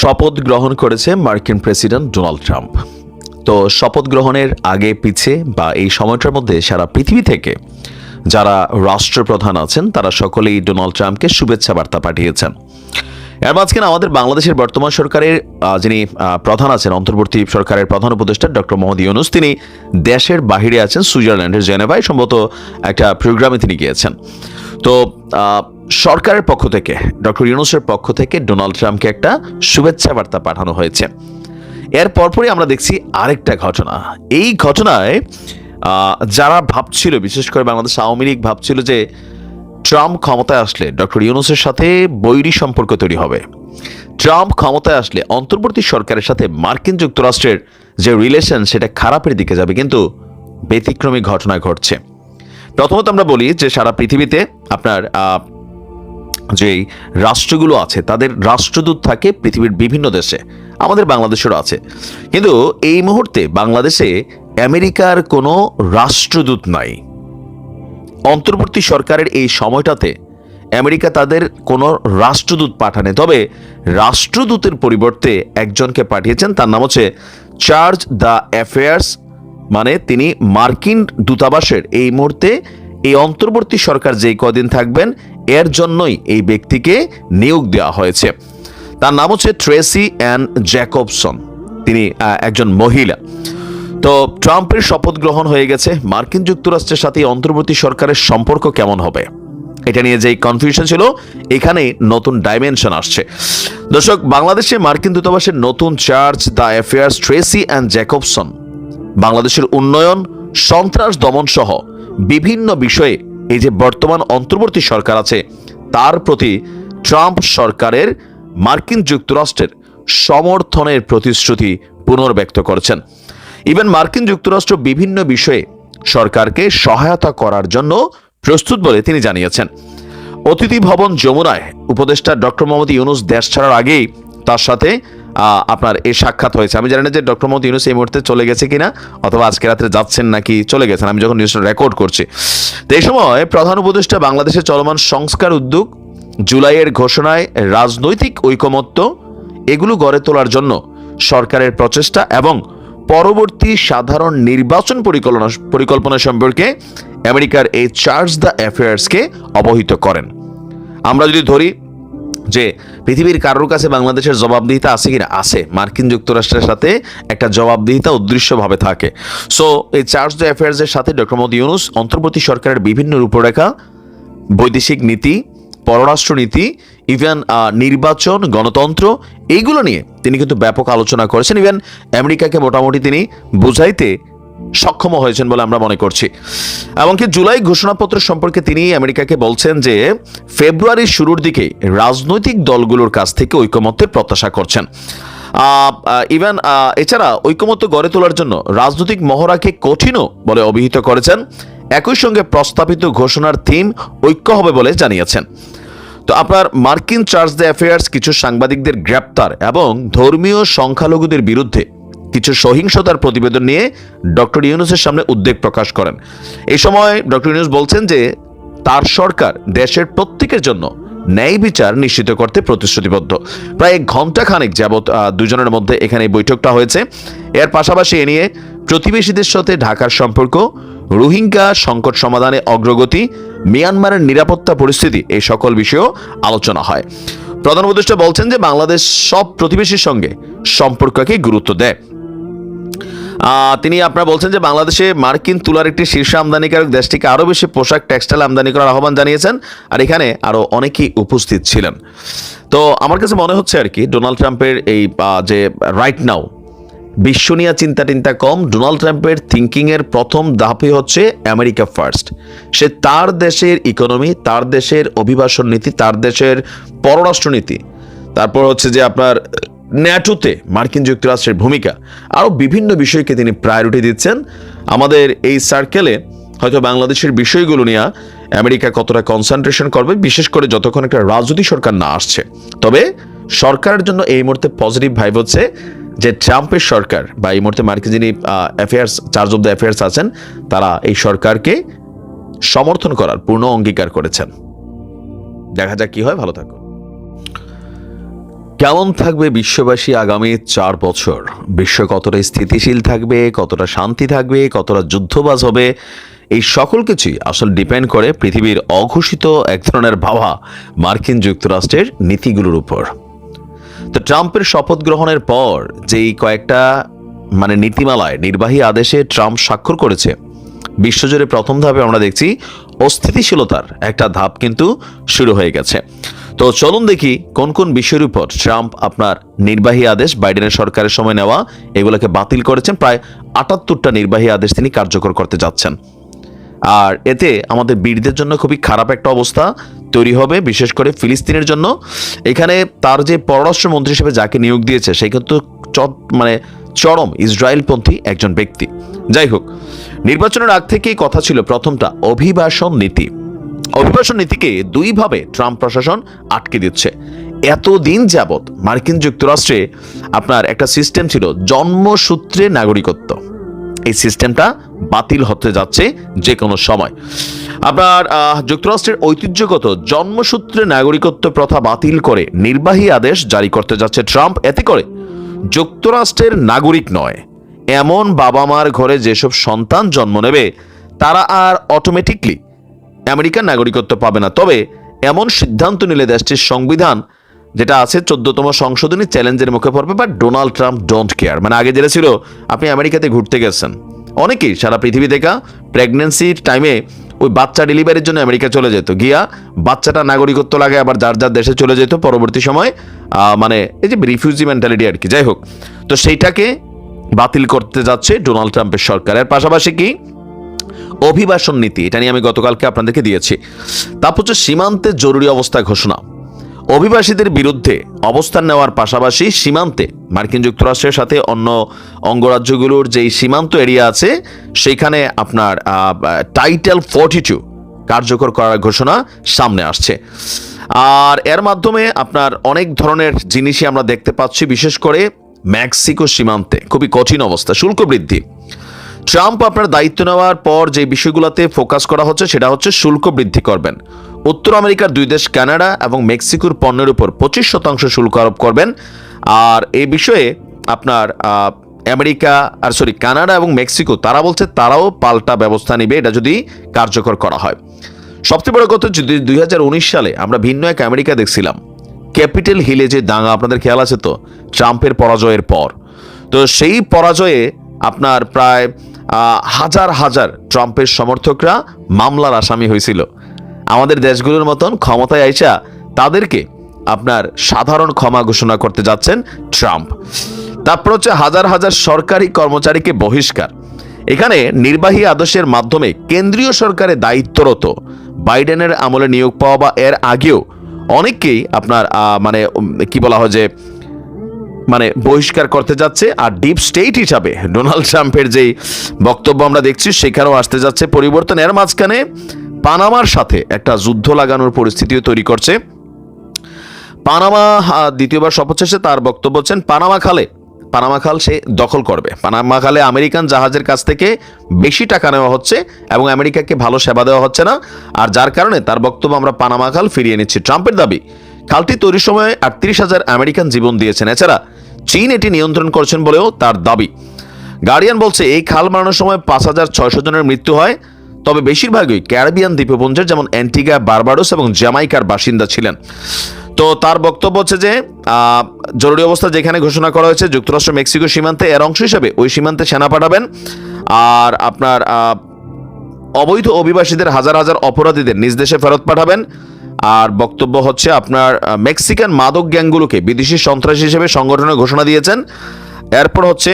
শপথ গ্রহণ করেছে মার্কিন প্রেসিডেন্ট ডোনাল্ড ট্রাম্প। তো শপথ গ্রহণের আগে, পিছে বা এই সময়টার মধ্যে সারা পৃথিবী থেকে যারা রাষ্ট্রপ্রধান আছেন, তারা সকলেই ডোনাল্ড ট্রাম্পকে শুভেচ্ছা বার্তা পাঠিয়েছেন। এর মাঝখানে আমাদের বাংলাদেশের বর্তমান সরকারের যিনি প্রধান আছেন, অন্তর্বর্তী সরকারের প্রধান উপদেষ্টা ডক্টর মোহাম্মদ ইউনুস, তিনি দেশের বাহিরে আছেন, সুইজারল্যান্ডের জেনেভায়, সম্ভবত একটা প্রোগ্রামে তিনি গিয়েছেন। তো সরকারের পক্ষ থেকে, ডক্টর ইউনুসের পক্ষ থেকে ডোনাল্ড ট্রাম্পকে একটা শুভেচ্ছা বার্তা পাঠানো হয়েছে। এর পরপরই আমরা দেখছি আরেকটা ঘটনা। এই ঘটনায় যারা ভাবছিল, বিশেষ করে বাংলাদেশ আওয়ামী লীগ ভাবছিল যে ট্রাম্প ক্ষমতায় আসলে ডক্টর ইউনুসের সাথে বৈরী সম্পর্ক তৈরি হবে। ট্রাম্প ক্ষমতায় আসলে অন্তর্বর্তী সরকারের সাথে মার্কিন যুক্তরাষ্ট্রের যে রিলেশন, সেটা খারাপের দিকে যাবে, কিন্তু ব্যতিক্রমী ঘটনা ঘটছে। প্রথমত আমরা বলি যে সারা পৃথিবীতে আপনার যেই রাষ্ট্রগুলো আছে, তাদের রাষ্ট্রদূত থাকে পৃথিবীর বিভিন্ন দেশে, আমাদের বাংলাদেশেরও আছে। কিন্তু এই মুহূর্তে বাংলাদেশে আমেরিকার কোনো রাষ্ট্রদূত নাই। অন্তর্বর্তী সরকারের এই সময়টাতে আমেরিকা তাদের কোনো রাষ্ট্রদূত পাঠানে। তবে রাষ্ট্রদূতের পরিবর্তে একজনকে পাঠিয়েছেন, তার নাম হচ্ছে চার্জ দ্য অ্যাফেয়ার্স মানে তিনি মার্কিন দূতাবাসের এই মুহূর্তে এই অন্তর্বর্তী সরকার যেই কদিন থাকবেন, এর জন্যই এই ব্যক্তিকে নিয়োগ দেওয়া হয়েছে। তার নাম হচ্ছে ট্রেসি অ্যান্ড জ্যাকবসন। তিনি একজন মহিলা। তো ট্রাম্পের শপথ গ্রহণ হয়ে গেছে। মার্কিন যুক্তরাষ্ট্রের সাথে অন্তর্বর্তী সরকারের সম্পর্ক কেমন হবে? এটা নিয়ে যেই কনফিউশন ছিল, এখানে নতুন ডাইমেনশন আসছে। দর্শক, বাংলাদেশে মার্কিন দূতাবাসের নতুন charge d'affaires Tracey Ann Jacobson. বাংলাদেশের উন্নয়ন, সন্ত্রাস দমন সহ বিভিন্ন বিষয়ে এই যে বর্তমান অন্তর্বর্তী সরকার আছে, তার প্রতি ট্রাম্প সরকারের মার্কিন যুক্তরাষ্ট্রের সমর্থনের প্রতিশ্রুতি পুনর্ব্যক্ত করেছেন। ইভেন মার্কিন যুক্তরাষ্ট্র বিভিন্ন বিষয়ে সরকারকে সহায়তা করার জন্য প্রস্তুত বলে তিনি জানিয়েছেন। অতিথি ভবন যমুনায় উপদেষ্টা ডক্টর মোহাম্মদ ইউনুস দেশ ছাড়ার আগেই তার সাথে আপনার এই সাক্ষাৎ হয়েছে। আমি জানি না যে ডক্টর মোহাম্মদ ইউনুস এই মুহূর্তে চলে গেছে কিনা, অথবা আজকে রাত্রে যাচ্ছেন নাকি চলে গেছেন। আমি যখন নিউজটা রেকর্ড করছি, তো এই সময় প্রধান উপদেষ্টা বাংলাদেশে চলমান সংস্কার উদ্যোগ, জুলাইয়ের ঘোষণায় রাজনৈতিক ঐকমত্য, এগুলো গড়ে তোলার জন্য সরকারের প্রচেষ্টা এবং পরবর্তী সাধারণ নির্বাচন পরিকল্পনা পরিকল্পনা সম্পর্কে আমেরিকার এই চার্জ দ্য অ্যাফেয়ার্সকে অবহিত করেন। আমরা যদি ধরি যে পৃথিবীর কারোর কাছে বাংলাদেশের জবাবদিহিতা আছে কিনা? আছে। মার্কিন যুক্তরাষ্ট্রের সাথে একটা জবাবদিহিতা অদৃশ্যভাবে থাকে। সো এই চার্জ দ্য অ্যাফেয়ার্সের সাথে ডক্টর মোদী ইউনুস অন্তর্বর্তী সরকারের বিভিন্ন রূপরেখা, বৈদেশিক নীতি পররাষ্ট্রনীতি ইভেন নির্বাচন, গণতন্ত্র, এইগুলো নিয়ে তিনি কিন্তু ব্যাপক আলোচনা করেছেন। ইভেন আমেরিকাকে মোটামুটি তিনি বুঝাইতে সক্ষম হয়েছেন বলে আমরা মনে করছি। এমনকি জুলাই ঘোষণাপত্র সম্পর্কে তিনি আমেরিকাকে বলছেন যে, ফেব্রুয়ারির শুরুর দিকে রাজনৈতিক দলগুলোর কাছ থেকে ঐকমত্যের প্রত্যাশা করছেন। ইভেন এছাড়া ঐকমত্য গড়ে তোলার জন্য রাজনৈতিক মহড়াকে কঠিনও বলে অভিহিত করেছেন। একই সঙ্গে প্রস্তাবিত ঘোষণার থিম ঐক্য হবে বলে জানিয়েছেন। তো আপনার মার্কিন চার্জ দ্য অ্যাফেয়ার্স কিছু সাংবাদিকদের গ্রেপ্তার এবং ধর্মীয় সংখ্যালঘুদের বিরুদ্ধে কিছু সহিংসতার প্রতিবেদন নিয়ে ডক্টর ইউনুসের সামনে উদ্বেগ প্রকাশ করেন। এই সময় ডক্টর ইউনুস বলছেন যে, তার সরকার দেশের প্রত্যেকের জন্য ন্যায় বিচার নিশ্চিত করতে প্রতিশ্রুতিবদ্ধ। প্রায় ঘণ্টা খানেক যাবৎ দুজনের মধ্যে এখানে বৈঠকটা হয়েছে। এর পাশাপাশি এ নিয়ে প্রতিবেশীদের সাথে ঢাকার সম্পর্ক, রোহিঙ্গা সংকট সমাধানে অগ্রগতি, মিয়ানমারের নিরাপত্তা পরিস্থিতি, এই সকল বিষয়েও আলোচনা হয়। প্রধান উপদেষ্টা বলছেন যে, বাংলাদেশ সব প্রতিবেশীর সঙ্গে সম্পর্ককে গুরুত্ব দেয়। তিনি আপনারা বলছেন যে বাংলাদেশে মার্কিন তুলার একটি শীর্ষ আমদানিকারক দেশটিকে আরও বেশি পোশাক, টেক্সটাইল আমদানি করার আহ্বান জানিয়েছেন আর এখানে আরও অনেকেই উপস্থিত ছিলেন। তো আমার কাছে মনে হচ্ছে আর কি, ডোনাল্ড ট্রাম্পের এই যে রাইট নাও বিশ্ব নিয়ে চিন্তা টিন্তা কম, ডোনাল্ড ট্রাম্পের থিঙ্কিংয়ের প্রথম ধাপই হচ্ছে আমেরিকা ফার্স্ট সে তার দেশের ইকোনমি তার দেশের অভিবাসন নীতি, তার দেশের পররাষ্ট্রনীতি তারপর হচ্ছে যে আপনার ন্যাটোতে মার্কিন যুক্তরাষ্ট্রের ভূমিকা, আরও বিভিন্ন বিষয়কে তিনি প্রায়োরিটি দিচ্ছেন। আমাদের এই সার্কেলে হয়তো বাংলাদেশের বিষয়গুলো নিয়ে আমেরিকা কতটা কনসেন্ট্রেশন করবে, বিশেষ করে যতক্ষণ একটা রাজনৈতিক সরকার না আসছে। তবে সরকারের জন্য এই মুহূর্তে পজিটিভ ভাইব হচ্ছে যে ট্রাম্পের সরকার বা এই মুহূর্তে মার্কিন যিনি affairs charge of the affairs আছেন, তারা এই সরকারকে সমর্থন করার পূর্ণ অঙ্গীকার করেছেন। দেখা যাক কি হয়, ভালো থাকুন। কেমন থাকবে বিশ্ববাসী আগামী চার বছর? বিশ্ব কতটা স্থিতিশীল থাকবে, কতটা শান্তি থাকবে, কতটা যুদ্ধবাজ হবে? এই সকল কিছুই আসলে ডিপেন্ড করে পৃথিবীর অঘোষিত এক ধরনের ভাবা মার্কিন যুক্তরাষ্ট্রের নীতিগুলোর উপর। তো ট্রাম্পের শপথ গ্রহণের পর যেই কয়েকটা মানে নীতিমালায়, নির্বাহী আদেশে ট্রাম্প স্বাক্ষর করেছে, বিশ্বজুড়ে প্রথম ধাপে আমরা দেখছি অস্থিতিশীলতার একটা ধাপ কিন্তু শুরু হয়ে গেছে। তো চলুন দেখি কোন কোন বিষয়ের উপর ট্রাম্প আপনার নির্বাহী আদেশ, বাইডেনের সরকারের সময় নেওয়া, এগুলোকে বাতিল করেছেন, প্রায় আটাত্তরটা নির্বাহী আদেশ তিনি কার্যকর করতে যাচ্ছেন। আর এতে আমাদের বীরদের জন্য খুবই খারাপ একটা অবস্থা তৈরি হবে, বিশেষ করে ফিলিস্তিনের জন্য। এখানে তার যে পররাষ্ট্রমন্ত্রী হিসেবে যাকে নিয়োগ দিয়েছে, সে কিন্তু চ- মানে চরম ইসরায়েলপন্থী একজন ব্যক্তি। যাই হোক, নির্বাচনের আগ থেকেই কথা ছিল প্রথমটা, অভিবাসন নীতি। অভিবাসন নীতিকে দুইভাবে ট্রাম্প প্রশাসন আটকে দিচ্ছে। এতদিন যাবৎ মার্কিন যুক্তরাষ্ট্রে আপনার একটা সিস্টেম ছিল জন্মসূত্রে নাগরিকত্ব। এই সিস্টেমটা বাতিল হতে যাচ্ছে যে কোনো সময়। আপনার যুক্তরাষ্ট্রের ঐতিহ্যগত জন্মসূত্রে নাগরিকত্ব প্রথা বাতিল করে নির্বাহী আদেশ জারি করতে যাচ্ছে ট্রাম্প। এতে করে যুক্তরাষ্ট্রের নাগরিক নয়, এমন বাবা মার ঘরে যেসব সন্তান জন্ম নেবে, তারা আর অটোমেটিকলি আমেরিকার নাগরিকত্ব পাবে না। তবে এমন সিদ্ধান্ত নিলে দেশটির সংবিধান, যেটা আছে চোদ্দতম সংশোধনী চ্যালেঞ্জের মুখে পড়বে, বা ডোনাল্ড ট্রাম্প ডোন্ট কেয়ার। মানে আগে যেটা ছিল, আপনি আমেরিকাতে ঘুরতে গেছেন। অনেকেই সারা পৃথিবী থেকে প্রেগনেন্সির টাইমে ওই বাচ্চা ডেলিভারির জন্য আমেরিকা চলে যেত। গিয়া বাচ্চাটা নাগরিকত্ব লাগে আবার যার যার দেশে চলে যেত। পরবর্তী সময় মানে এই যে রিফিউজি মেন্টালিটি আর কি, যাই হোক। তো সেইটাকে বাতিল করতে যাচ্ছে ডোনাল্ড ট্রাম্পের সরকারের পাশাপাশি কি? অভিবাসন নীতি, এটা নিয়ে আমি গতকালকে আপনাদেরকে দিয়েছি। তারপর হচ্ছে সীমান্তে জরুরি অবস্থা ঘোষণা। অভিবাসীদের বিরুদ্ধে অবস্থান নেওয়ার পাশাপাশি সীমান্তে মার্কিন যুক্তরাষ্ট্রের সাথে অন্য অঙ্গরাজ্যগুলোর যেই সীমান্ত এরিয়া আছে সেখানে আপনার টাইটেল ফোর্টি টু কার্যকর করার ঘোষণা সামনে আসছে। আর এর মাধ্যমে আপনার অনেক ধরনের জিনিসই আমরা দেখতে পাচ্ছি, বিশেষ করে মেক্সিকো সীমান্তে। খুবই কঠিন অবস্থা, শুল্ক বৃদ্ধি। ট্রাম্প আপনার দায়িত্ব নেওয়ার পর যে বিষয়গুলোতে ফোকাস করা হচ্ছে, সেটা হচ্ছে শুল্ক বৃদ্ধি করবেন। উত্তর আমেরিকার দুই দেশ, কানাডা এবং মেক্সিকোর পণ্যের উপর পঁচিশ শতাংশ শুল্ক আরোপ করবেন। আর এ বিষয়ে আপনার আমেরিকা, আর সরি, কানাডা এবং মেক্সিকো, তারা বলছে তারাও পাল্টা ব্যবস্থা নেবে, এটা যদি কার্যকর করা হয়। সবচেয়ে বড় কথা যদি দুই হাজার উনিশ সালে আমরা ভিন্ন এক আমেরিকা দেখছিলাম, ক্যাপিটাল হিলে যে দাঙ্গা, আপনাদের খেয়াল আছে তো? ট্রাম্পের পরাজয়ের পর। তো সেই পরাজয়ে আপনার প্রায় হাজার হাজার ট্রাম্পের সমর্থকরা মামলার আসামি হয়েছিল। আমাদের দেশগুলোর মতন ক্ষমতায় আইসা তাদেরকে আপনার সাধারণ ক্ষমা ঘোষণা করতে যাচ্ছেন ট্রাম্প। তারপর হচ্ছে হাজার হাজার সরকারি কর্মচারীকে বহিষ্কার। এখানে নির্বাহী আদেশের মাধ্যমে কেন্দ্রীয় সরকারে দায়িত্বরত বাইডেনের আমলে নিয়োগ পাওয়া বা এর আগেও অনেককেই আপনার মানে কি বলা হয় যে মানে বহিষ্কার করতে যাচ্ছে আর ডিপ স্টেট হিসাবে ডোনাল্ড ট্রাম্পের যেই বক্তব্য আমরা দেখছি, সেখানেও আসতে যাচ্ছে পরিবর্তন। এর মাঝখানে পানামার সাথে একটা যুদ্ধ লাগানোর পরিস্থিতিও তৈরি করছে। পানামা দ্বিতীয়বার শপথ শেষে তার বক্তব্য হচ্ছেন, পানামা খালে, পানামা খাল সে দখল করবে। পানামা খালে আমেরিকান জাহাজের কাছ থেকে বেশি টাকা নেওয়া হচ্ছে এবং আমেরিকাকে ভালো সেবা দেওয়া হচ্ছে না। আর যার কারণে তার বক্তব্য আমরা পানামা খাল ফিরিয়ে নিচ্ছি। ট্রাম্পের দাবি খালটি তৈরির সময় আটত্রিশ হাজার আমেরিকান জীবন দিয়েছেন। এছাড়া চীন এটি নিয়ন্ত্রণ করছেন বলেও তার দাবি। গার্ডিয়ান বলছে, এই খাল বানানোর সময় পাঁচ হাজার ছয়শো জনের মৃত্যু হয়। তবে বেশিরভাগই ক্যারিবিয়ান দ্বীপপুঞ্জের, যেমন অ্যান্টিগা, বারবাডোস এবং জ্যামাইকার বাসিন্দা ছিলেন। তো তার বক্তব্য হচ্ছে যে জরুরি অবস্থা যেখানে ঘোষণা করা হয়েছে, যুক্তরাষ্ট্র, মেক্সিকো সীমান্তে, এর অংশ হিসেবে ওই সীমান্তে সেনা পাঠাবেন। আর আপনার অবৈধ অভিবাসীদের হাজার হাজার অপরাধীদের নিজ দেশে ফেরত পাঠাবেন। আর বক্তব্য হচ্ছে আপনার মেক্সিকান মাদক গ্যাংগুলোকে বিদেশি সন্ত্রাসী হিসেবে সংগঠনের ঘোষণা দিয়েছেন। এরপর হচ্ছে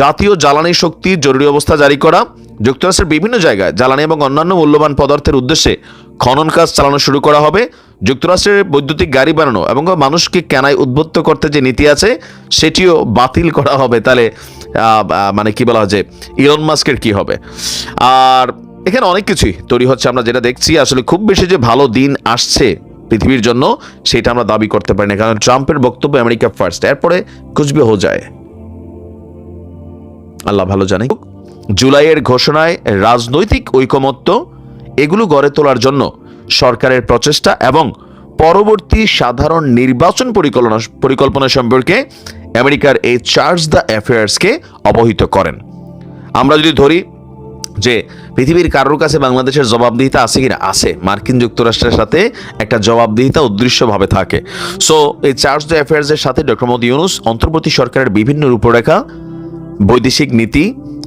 জাতীয় জ্বালানি শক্তি জরুরি অবস্থা জারি করা। যুক্তরাষ্ট্রের বিভিন্ন জায়গায় জ্বালানি এবং অন্যান্য মূল্যবান পদার্থের উদ্দেশ্যে খনন কাজ চালানো শুরু করা হবে। যুক্তরাষ্ট্রের বৈদ্যুতিক গাড়ি বানানো এবং মানুষকে কেনায় উদ্বুদ্ধ করতে যে নীতি আছে, সেটিও বাতিল করা হবে। তাহলে মানে কি বলা হয় যে, ইলন মাস্কের কি হবে? আর এখানে অনেক কিছুই তৈরি হচ্ছে। আমরা যেটা দেখছি, আসলে খুব বেশি যে ভালো দিন আসছে পৃথিবীর জন্য, সেটা আমরা দাবি করতে পারি না। কারণ ট্রাম্পের বক্তব্য আমেরিকা ফার্স্ট এরপরে কুচবে হো যায়। আল্লাহ ভালো জানে। জুলাইয়ের ঘোষণায় রাজনৈতিক ঐকমত্য, এগুলো গড়ে তোলার জন্য সরকারের প্রচেষ্টা এবং পরবর্তী সাধারণ নির্বাচন পরিকল্পনা পরিকল্পনা সম্পর্কে আমেরিকার এই চার্জ দ্য অ্যাফেয়ার্সকে অবহিত করেন। আমরা যদি ধরি যে পৃথিবীর কারোর কাছে বাংলাদেশের জবাবদিহিতা আছে কিনা? আছে। মার্কিন যুক্তরাষ্ট্রের সাথে একটা জবাবদিহিতা উদ্দৃশ্যভাবে থাকে। সো এই চার্জ দ্য অ্যাফেয়ার্সের সাথে ডক্টর মোদী ইউনুস অন্তর্বর্তী সরকারের বিভিন্ন রূপরেখা, বৈদেশিক নীতি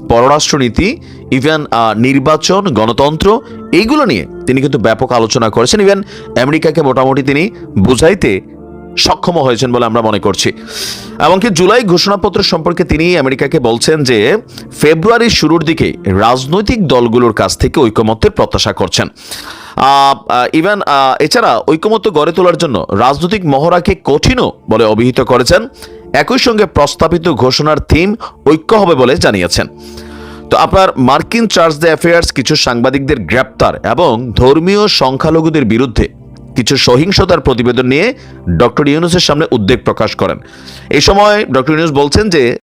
পররাষ্ট্রনীতি ইভেন নির্বাচন, গণতন্ত্র, এইগুলো নিয়ে তিনি কিন্তু ব্যাপক আলোচনা করেছেন। ইভেন আমেরিকাকে মোটামুটি তিনি বুঝাইতে সক্ষম হয়েছেন বলে আমরা মনে করছি। এমনকি জুলাই ঘোষণাপত্র সম্পর্কে তিনি আমেরিকাকে বলছেন যে, ফেব্রুয়ারির শুরুর দিকে রাজনৈতিক দলগুলোর কাছ থেকে ঐকমত্যের প্রত্যাশা করছেন। ইভেন এছাড়া ঐকমত্য গড়ে তোলার জন্য রাজনৈতিক মহড়াকে কঠিনও বলে অভিহিত করেছেন। একই সঙ্গে প্রস্তাবিত ঘোষণার থিম ঐক্য হবে বলে জানিয়েছেন। তো আপনার মার্কিন চার্জ দ্য অ্যাফেয়ার্স কিছু সাংবাদিকদের গ্রেপ্তার এবং ধর্মীয় সংখ্যালঘুদের বিরুদ্ধে কিছু সহিংসতার প্রতিবেদন নিয়ে ডক্টর ইউনুসের সামনে উদ্বেগ প্রকাশ করেন। এই সময় ডক্টর ইউনুস বলছেন যে